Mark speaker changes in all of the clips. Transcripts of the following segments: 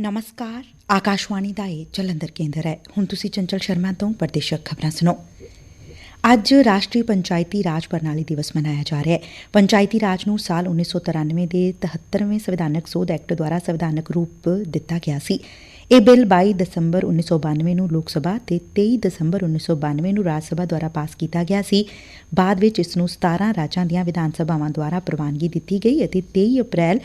Speaker 1: ਨਮਸਕਾਰ ਆਕਾਸ਼ਵਾਣੀ ਦਾ ਇਹ ਜਲੰਧਰ ਕੇਂਦਰ ਹੈ ਹੁਣ ਤੁਸੀਂ ਚੰਚਲ ਸ਼ਰਮਾ ਤੋਂ ਪ੍ਰਦੇਸ਼ਕ ਖਬਰਾਂ ਸੁਣੋ ਅੱਜ ਰਾਸ਼ਟਰੀ ਪੰਚਾਇਤੀ ਰਾਜ ਪ੍ਰਣਾਲੀ ਦਿਵਸ ਮਨਾਇਆ ਜਾ ਰਿਹਾ ਹੈ ਪੰਚਾਇਤੀ ਰਾਜ ਨੂੰ ਸਾਲ 1993 ਦੇ 73ਵੇਂ ਸੰਵਿਧਾਨਕ ਸੋਧ ਐਕਟ ਦੁਆਰਾ ਸੰਵਿਧਾਨਕ ਰੂਪ ਦਿੱਤਾ ਗਿਆ ਸੀ ਇਹ ਬਿੱਲ 22 ਦਸੰਬਰ 1992 ਨੂੰ ਲੋਕ ਸਭਾ ਤੇ 23 ਦਸੰਬਰ 1992 ਨੂੰ ਰਾਜ ਸਭਾ ਦੁਆਰਾ ਪਾਸ ਕੀਤਾ ਗਿਆ ਸੀ। ਬਾਅਦ ਵਿੱਚ ਇਸ ਨੂੰ 17 ਰਾਜਾਂ ਦੀਆਂ ਵਿਧਾਨ ਸਭਾਵਾਂ ਦੁਆਰਾ ਪ੍ਰਵਾਨਗੀ ਦਿੱਤੀ ਗਈ ਅਤੇ 23 ਅਪ੍ਰੈਲ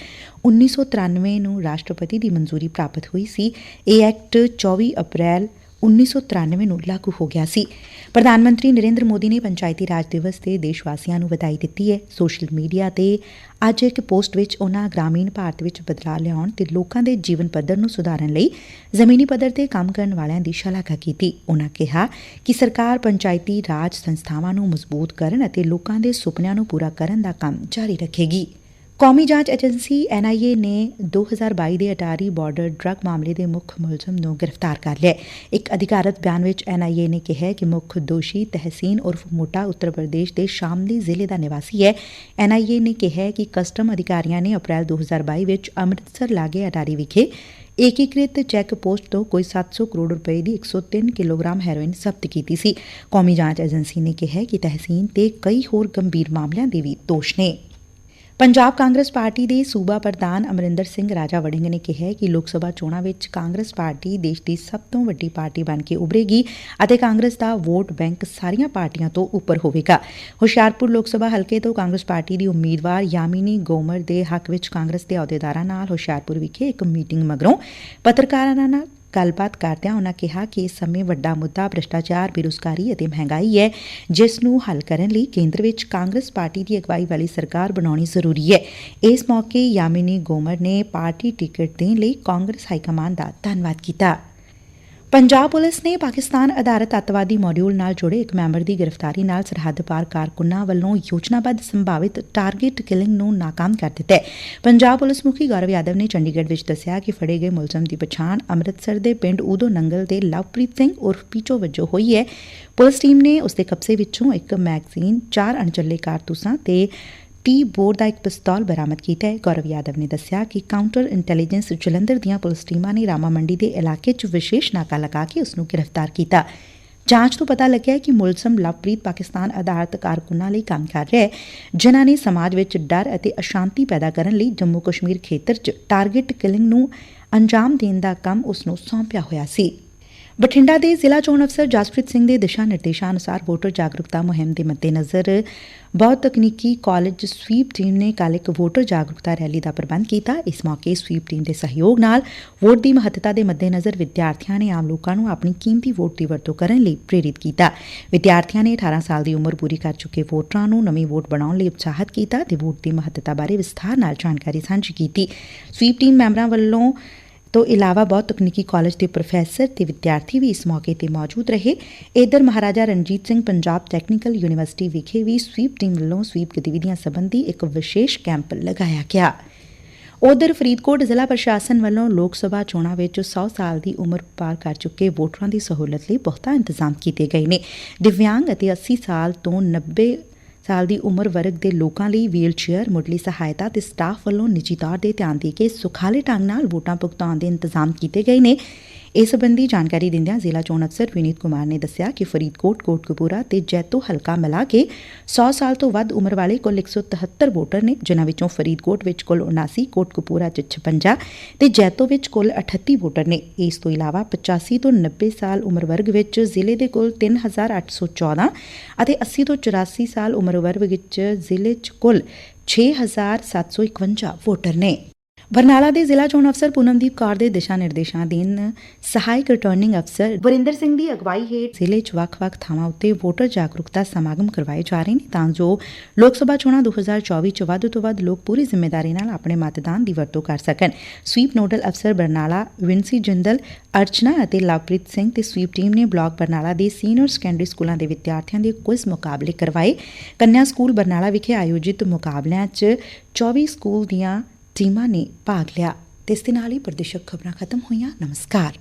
Speaker 1: 1993 ਨੂੰ ਰਾਸ਼ਟਰਪਤੀ ਦੀ ਮਨਜ਼ੂਰੀ ਪ੍ਰਾਪਤ ਹੋਈ ਸੀ। ਇਹ ਐਕਟ 24 ਅਪ੍ਰੈਲ 1993 ਨੂੰ ਲਾਗੂ ਹੋ ਗਿਆ ਸੀ। ਪ੍ਰਧਾਨ ਮੰਤਰੀ ਨਰਿੰਦਰ ਮੋਦੀ ਨੇ ਪੰਚਾਇਤੀ ਰਾਜ ਦਿਵਸ ਤੇ ਦੇਸ਼ ਵਾਸੀਆਂ ਨੂੰ ਵਧਾਈ ਦਿੱਤੀ ਹੈ। ਸੋਸ਼ਲ ਮੀਡੀਆ ਤੇ ਅੱਜ ਇੱਕ ਪੋਸਟ ਵਿੱਚ ਉਹਨਾਂ ਗ੍ਰਾਮੀਣ ਭਾਰਤ ਵਿੱਚ ਬਦਲਾਅ ਲਿਆਉਣ ਤੇ ਲੋਕਾਂ ਦੇ ਜੀਵਨ ਪੱਧਰ ਨੂੰ ਸੁਧਾਰਨ ਲਈ ਜ਼ਮੀਨੀ ਪੱਧਰ ਤੇ ਕੰਮ ਕਰਨ ਵਾਲਿਆਂ ਦੀ ਸ਼ਲਾਘਾ ਕੀਤੀ। ਉਹਨਾਂ ਕਿਹਾ ਕਿ ਸਰਕਾਰ ਪੰਚਾਇਤੀ ਰਾਜ ਸੰਸਥਾਵਾਂ ਨੂੰ ਮਜ਼ਬੂਤ ਕਰਨ ਅਤੇ ਲੋਕਾਂ ਦੇ ਸੁਪਨਿਆਂ ਨੂੰ ਪੂਰਾ ਕਰਨ ਦਾ ਕੰਮ ਜਾਰੀ ਰੱਖੇਗੀ। ਕੌਮੀ ਜਾਂਚ ਏਜੰਸੀ ਐਨਆਈਏ ਨੇ 2022 ਦੇ ਅਟਾਰੀ ਬਾਰਡਰ ਡਰੱਗ ਮਾਮਲੇ ਦੇ ਮੁੱਖ ਮੁਲਜ਼ਮ ਨੂੰ ਗ੍ਰਿਫਤਾਰ ਕਰ ਲਿਆ ਹੈ। ਇੱਕ ਅਧਿਕਾਰਤ ਬਿਆਨ ਵਿੱਚ ਐਨਆਈਏ ਨੇ ਕਿਹਾ ਕਿ ਮੁੱਖ ਦੋਸ਼ੀ ਤਹਿਸੀਨ ਉਰਫ ਮੋਟਾ ਉੱਤਰ ਪ੍ਰਦੇਸ਼ ਦੇ ਸ਼ਾਮਲੀ ਜ਼ਿਲ੍ਹੇ ਦਾ ਨਿਵਾਸੀ ਹੈ। ਐਨਆਈਏ ਨੇ ਕਿਹਾ ਕਿ ਕਸਟਮ ਅਧਿਕਾਰੀਆਂ ਨੇ ਅਪ੍ਰੈਲ 2022 ਵਿੱਚ ਅੰਮ੍ਰਿਤਸਰ ਲਾਗੇ ਅਟਾਰੀ ਵਿਖੇ ਏਕੀਕ੍ਰਿਤ ਚੈੱਕ ਪੋਸਟ ਤੋਂ ਕੋਈ 700 ਕਰੋੜ ਰੁਪਏ ਦੀ 103 ਕਿਲੋਗ੍ਰਾਮ ਹੈਰੋਇਨ ਜ਼ਬਤ ਕੀਤੀ ਸੀ। ਕੌਮੀ ਜਾਂਚ ਏਜੰਸੀ ਨੇ ਕਿਹਾ ਕਿ ਤਹਿਸੀਨ ਤੇ ਕਈ ਹੋਰ ਗੰਭੀਰ ਮਾਮਲਿਆਂ ਦੇ ਵੀ ਦੋਸ਼ ਨੇ। ਪੰਜਾਬ ਕਾਂਗਰਸ ਪਾਰਟੀ ਦੇ ਸੂਬਾ ਪ੍ਰਧਾਨ ਅਮਰਿੰਦਰ ਸਿੰਘ ਰਾਜਾ ਵੜਿੰਗ ਨੇ ਕਿਹਾ ਕਿ ਲੋਕ ਸਭਾ ਚੋਣਾਂ ਵਿੱਚ ਕਾਂਗਰਸ ਪਾਰਟੀ ਦੇਸ਼ ਦੀ ਸਭ ਤੋਂ ਵੱਡੀ ਪਾਰਟੀ ਬਣ ਕੇ ਉਭਰੇਗੀ ਅਤੇ ਕਾਂਗਰਸ ਦਾ ਵੋਟ ਬੈਂਕ ਸਾਰੀਆਂ ਪਾਰਟੀਆਂ ਤੋਂ ਉੱਪਰ ਹੋਵੇਗਾ। ਹੁਸ਼ਿਆਰਪੁਰ ਲੋਕ ਸਭਾ ਹਲਕੇ ਤੋਂ ਕਾਂਗਰਸ ਪਾਰਟੀ ਦੀ ਉਮੀਦਵਾਰ ਯਾਮਿਨੀ ਗੋਮਰ ਦੇ ਹੱਕ ਵਿੱਚ ਕਾਂਗਰਸ ਦੇ ਅਹੁਦੇਦਾਰਾਂ ਨਾਲ ਹੁਸ਼ਿਆਰਪੁਰ ਵਿਖੇ ਇੱਕ ਮੀਟਿੰਗ ਮਗਰੋਂ ਪੱਤਰਕਾਰਾਂ ਨਾਲ ਗੱਲਬਾਤ ਕਰਦਿਆਂ ਉਨ੍ਹਾਂ ਕਿਹਾ ਕਿ ਇਸ ਸਮੇਂ ਵੱਡਾ ਮੁੱਦਾ ਭ੍ਰਿਸ਼ਟਾਚਾਰ, ਬੇਰੁਜ਼ਗਾਰੀ ਅਤੇ ਮਹਿੰਗਾਈ ਹੈ, ਜਿਸ ਨੂੰ ਹੱਲ ਕਰਨ ਲਈ ਕੇਂਦਰ ਵਿੱਚ ਕਾਂਗਰਸ ਪਾਰਟੀ ਦੀ ਅਗਵਾਈ ਵਾਲੀ ਸਰਕਾਰ ਬਣਾਉਣੀ ਜ਼ਰੂਰੀ ਹੈ। ਇਸ ਮੌਕੇ ਯਾਮਿਨੀ ਗੋਮਰ ਨੇ ਪਾਰਟੀ ਟਿਕਟ ਦੇਣ ਲਈ ਕਾਂਗਰਸ ਹਾਈਕਮਾਨ ਦਾ ਧੰਨਵਾਦ ਕੀਤਾ। ਪੰਜਾਬ ਪੁਲਿਸ ਨੇ ਪਾਕਿਸਤਾਨ ਆਧਾਰਿਤ ਅੱਤਵਾਦੀ ਮੋਡਿਊਲ ਨਾਲ ਜੁੜੇ ਇੱਕ ਮੈਂਬਰ ਦੀ ਗ੍ਰਿਫਤਾਰੀ ਨਾਲ ਸਰਹੱਦ ਪਾਰ ਕਾਰਕੁਨਾਂ ਵੱਲੋਂ ਯੋਜਨਾਬੱਧ ਸੰਭਾਵਿਤ ਟਾਰਗੇਟ ਕਿਲਿੰਗ ਨੂੰ ਨਾਕਾਮ ਕਰ ਦਿੱਤਾ ਹੈ। ਪੰਜਾਬ ਪੁਲਿਸ ਮੁਖੀ ਗੌਰਵ ਯਾਦਵ ਨੇ ਚੰਡੀਗੜ੍ਹ ਵਿੱਚ ਦੱਸਿਆ ਕਿ ਫੜੇ ਗਏ ਮੁਲਜ਼ਮ ਦੀ ਪਛਾਣ ਅੰਮ੍ਰਿਤਸਰ ਦੇ ਪਿੰਡ ਊਦੋ ਨੰਗਲ ਦੇ ਲਵਪ੍ਰੀਤ ਸਿੰਘ ਉਰਫ ਪੀਚੋ ਵਜੋਂ ਹੋਈ ਹੈ। ਪੁਲਿਸ ਟੀਮ ਨੇ ਉਸ ਦੇ ਕਬਜ਼ੇ ਵਿੱਚੋਂ ਇੱਕ ਮੈਗਜ਼ੀਨ, ਚਾਰ ਅਣਚੱਲੇ ਕਾਰਤੂਸਾਂ ਤੇ ਟੀ ਬੋਰ ਦਾ ਇੱਕ ਪਿਸਤੌਲ ਬਰਾਮਦ ਕੀਤਾ ਹੈ। ਗੌਰਵ ਯਾਦਵ ਨੇ ਦੱਸਿਆ ਕਿ ਕਾਊਂਟਰ ਇੰਟੈਲੀਜੈਂਸ ਜਲੰਧਰ ਦੀਆਂ ਪੁਲਿਸ ਟੀਮਾਂ ਨੇ ਰਾਮਾ ਮੰਡੀ ਦੇ ਇਲਾਕੇ 'ਚ ਵਿਸ਼ੇਸ਼ ਨਾਕਾ ਲਗਾ ਕੇ ਉਸ ਨੂੰ ਗ੍ਰਿਫਤਾਰ ਕੀਤਾ। ਜਾਂਚ ਤੋਂ ਪਤਾ ਲੱਗਿਆ ਕਿ ਮੁਲਜ਼ਮ ਲਵਪ੍ਰੀਤ ਪਾਕਿਸਤਾਨ ਆਧਾਰਿਤ ਕਾਰਕੁਨਾਂ ਲਈ ਕੰਮ ਕਰ ਰਿਹਾ ਹੈ, ਜਿਨ੍ਹਾਂ ਨੇ ਸਮਾਜ ਵਿੱਚ ਡਰ ਅਤੇ ਅਸ਼ਾਂਤੀ ਪੈਦਾ ਕਰਨ ਲਈ ਜੰਮੂ ਕਸ਼ਮੀਰ ਖੇਤਰ 'ਚ ਟਾਰਗੇਟ ਕਿਲਿੰਗ ਨੂੰ ਅੰਜਾਮ ਦੇਣ ਦਾ ਕੰਮ ਉਸ ਨੂੰ ਸੌਂਪਿਆ ਹੋਇਆ ਸੀ। ਬਠਿੰਡਾ ਦੇ ਜ਼ਿਲ੍ਹਾ ਚੋਣ ਅਫਸਰ ਜਸਪ੍ਰੀਤ ਸਿੰਘ ਦੇ ਦਿਸ਼ਾ ਨਿਰਦੇਸ਼ਾਂ ਅਨੁਸਾਰ ਵੋਟਰ ਜਾਗਰੂਕਤਾ ਮੁਹਿੰਮ ਦੇ ਮੱਦੇਨਜ਼ਰ ਬਹੁ ਤਕਨੀਕੀ ਕਾਲਜ ਸਵੀਪ ਟੀਮ ਨੇ ਕੱਲ ਇੱਕ ਵੋਟਰ ਜਾਗਰੂਕਤਾ ਰੈਲੀ ਦਾ ਪ੍ਰਬੰਧ ਕੀਤਾ। ਇਸ ਮੌਕੇ ਸਵੀਪ ਟੀਮ ਦੇ ਸਹਿਯੋਗ ਨਾਲ ਵੋਟ ਦੀ ਮਹੱਤਤਾ ਦੇ ਮੱਦੇਨਜ਼ਰ ਵਿਦਿਆਰਥੀਆਂ ਨੇ ਆਮ ਲੋਕਾਂ ਨੂੰ ਆਪਣੀ ਕੀਮਤੀ ਵੋਟ ਦੀ ਵਰਤੋਂ ਕਰਨ ਲਈ ਪ੍ਰੇਰਿਤ ਕੀਤਾ। ਵਿਦਿਆਰਥੀਆਂ ਨੇ 18 ਸਾਲ ਦੀ ਉਮਰ ਪੂਰੀ ਕਰ ਚੁੱਕੇ ਵੋਟਰਾਂ ਨੂੰ ਨਵੀਂ ਵੋਟ ਬਣਾਉਣ ਲਈ ਉਤਸ਼ਾਹਿਤ ਕੀਤਾ ਤੇ ਵੋਟ ਦੀ ਮਹੱਤਤਾ ਬਾਰੇ ਵਿਸਥਾਰ ਨਾਲ ਜਾਣਕਾਰੀ ਸਾਂਝੀ ਕੀਤੀ। ਸਵੀਪ ਟੀਮ ਮੈਂਬਰਾਂ ਵੱਲੋਂ ਤੋਂ ਇਲਾਵਾ ਬਹੁਤ ਤਕਨੀਕੀ ਕਾਲਜ ਦੇ ਪ੍ਰੋਫੈਸਰ ਤੇ ਵਿਦਿਆਰਥੀ ਵੀ ਇਸ ਮੌਕੇ ਤੇ ਮੌਜੂਦ ਰਹੇ। ਇਧਰ ਮਹਾਰਾਜਾ ਰਣਜੀਤ ਸਿੰਘ ਪੰਜਾਬ ਟੈਕਨੀਕਲ ਯੂਨੀਵਰਸਿਟੀ ਵਿਖੇ ਵੀ ਸਵੀਪ ਟੀਮ ਵੱਲੋਂ ਸਵੀਪ ਗਤੀਵਿਧੀਆਂ ਸੰਬੰਧੀ ਇੱਕ ਵਿਸ਼ੇਸ਼ ਕੈਂਪ ਲਗਾਇਆ ਗਿਆ। ਉਧਰ ਫਰੀਦਕੋਟ ਜ਼ਿਲ੍ਹਾ ਪ੍ਰਸ਼ਾਸਨ ਵੱਲੋਂ ਲੋਕ ਸਭਾ ਚੋਣਾਂ ਵਿੱਚ 100 ਸਾਲ ਦੀ ਉਮਰ ਪਾਰ ਕਰ ਚੁੱਕੇ ਵੋਟਰਾਂ ਦੀ ਸਹੂਲਤ ਲਈ ਬਹੁਤਾ ਇੰਤਜ਼ਾਮ ਕੀਤੇ ਗਏ ਨੇ। ਦਿਵਿਆਂਗ ਅਤੇ 80 ਸਾਲ ਤੋਂ 90 ਸਾਲ ਦੀ ਉਮਰ ਵਰਗ ਦੇ ਲੋਕਾਂ ਲਈ ਵੀਲ ਚੇਅਰ ਮੁੱਢਲੀ ਸਹਾਇਤਾ ਤੇ ਸਟਾਫ ਵੱਲੋਂ ਨਿੱਜੀ ਤੌਰ ਤੇ ਧਿਆਨ ਦੇ ਕੇ ਸੁਖਾਲੇ ਢੰਗ ਨਾਲ ਵੋਟਾਂ ਭੁਗਤਾਨ ਦੇ ਇੰਤਜ਼ਾਮ ਕੀਤੇ ਗਏ ਨੇ। ਇਸ ਸਬੰਧੀ ਜਾਣਕਾਰੀ ਦਿੰਦਿਆਂ ਜ਼ਿਲ੍ਹਾ ਚੋਣ ਅਫਸਰ ਵਿਨੀਤ ਕੁਮਾਰ ਨੇ ਦੱਸਿਆ ਕਿ ਫਰੀਦਕੋਟ, ਕੋਟਕਪੂਰਾ ਤੇ ਜੈਤੋ ਹਲਕਾ ਮਿਲਾ ਕੇ 100 ਸਾਲ ਤੋਂ ਵੱਧ ਉਮਰ ਵਾਲੇ ਕੁੱਲ 173 ਵੋਟਰ ਨੇ, ਜਿਨ੍ਹਾਂ ਵਿੱਚੋਂ ਫਰੀਦਕੋਟ ਵਿੱਚ ਕੁੱਲ 79 ਕੋਟਕਪੂਰਾ 'ਚ 56 ਤੇ ਜੈਤੋ ਵਿੱਚ ਕੁੱਲ 38 ਵੋਟਰ ਨੇ। ਇਸ ਤੋਂ ਇਲਾਵਾ 85 ਤੋਂ 90 ਸਾਲ ਉਮਰ ਵਰਗ ਵਿੱਚ ਜ਼ਿਲ੍ਹੇ ਦੇ ਕੁੱਲ 3814 ਅਤੇ 80 ਤੋਂ 84 ਸਾਲ ਉਮਰ ਵਰਗ ਵਿੱਚ ਜ਼ਿਲ੍ਹੇ 'ਚ ਕੁੱਲ 6751 ਵੋਟਰ ਨੇ। ਬਰਨਾਲਾ ਦੇ ਜ਼ਿਲ੍ਹਾ ਚੋਣ ਅਫਸਰ ਪੂਨਮਦੀਪ ਕੌਰ ਦੇ ਦਿਸ਼ਾ ਨਿਰਦੇਸ਼ਾਂ ਅਧੀਨ ਸਹਾਇਕ ਰਿਟਰਨਿੰਗ ਅਫਸਰ ਵਰਿੰਦਰ ਸਿੰਘ ਦੀ ਅਗਵਾਈ ਹੇਠ ਜ਼ਿਲ੍ਹੇ 'ਚ ਵੱਖ-ਵੱਖ ਥਾਵਾਂ ਉੱਤੇ ਵੋਟਰ ਜਾਗਰੂਕਤਾ ਸਮਾਗਮ ਕਰਵਾਏ ਜਾ ਰਹੇ ਨੇ ਤਾਂ ਜੋ ਲੋਕ ਸਭਾ ਚੋਣਾਂ 2024 'ਚ ਵੱਧ ਤੋਂ ਵੱਧ ਲੋਕ ਪੂਰੀ ਜ਼ਿੰਮੇਵਾਰੀ ਨਾਲ ਆਪਣੇ ਮਤਦਾਨ ਦੀ ਵਰਤੋਂ ਕਰ ਸਕਣ। ਸਵੀਪ ਨੋਡਲ ਅਫਸਰ ਬਰਨਾਲਾ ਵਿੰਸੀ ਜਿੰਦਲ, ਅਰਚਨਾ ਅਤੇ ਲਵਪ੍ਰੀਤ ਸਿੰਘ ਤੇ ਸਵੀਪ ਟੀਮ ਨੇ ਬਲਾਕ ਬਰਨਾਲਾ ਦੇ ਸੀਨੀਅਰ ਸੈਕੰਡਰੀ ਸਕੂਲਾਂ ਦੇ ਵਿਦਿਆਰਥੀਆਂ ਦੇ ਕੁਇਜ਼ ਮੁਕਾਬਲੇ ਕਰਵਾਏ। ਕੰਨਿਆ ਸਕੂਲ ਬਰਨਾਲਾ ਵਿਖੇ ਆਯੋਜਿਤ ਮੁਕਾਬਲਿਆਂ 'ਚ 24 ਸਕੂਲ ਦੀਆਂ ਟੀਮਾਂ ਨੇ ਭਾਗ ਲਿਆ। ਤੇ ਇਸ ਦੇ ਨਾਲ ਹੀ ਪ੍ਰਦੇਸ਼ਕ ਖਬਰਾਂ ਖਤਮ ਹੋਈਆਂ। ਨਮਸਕਾਰ।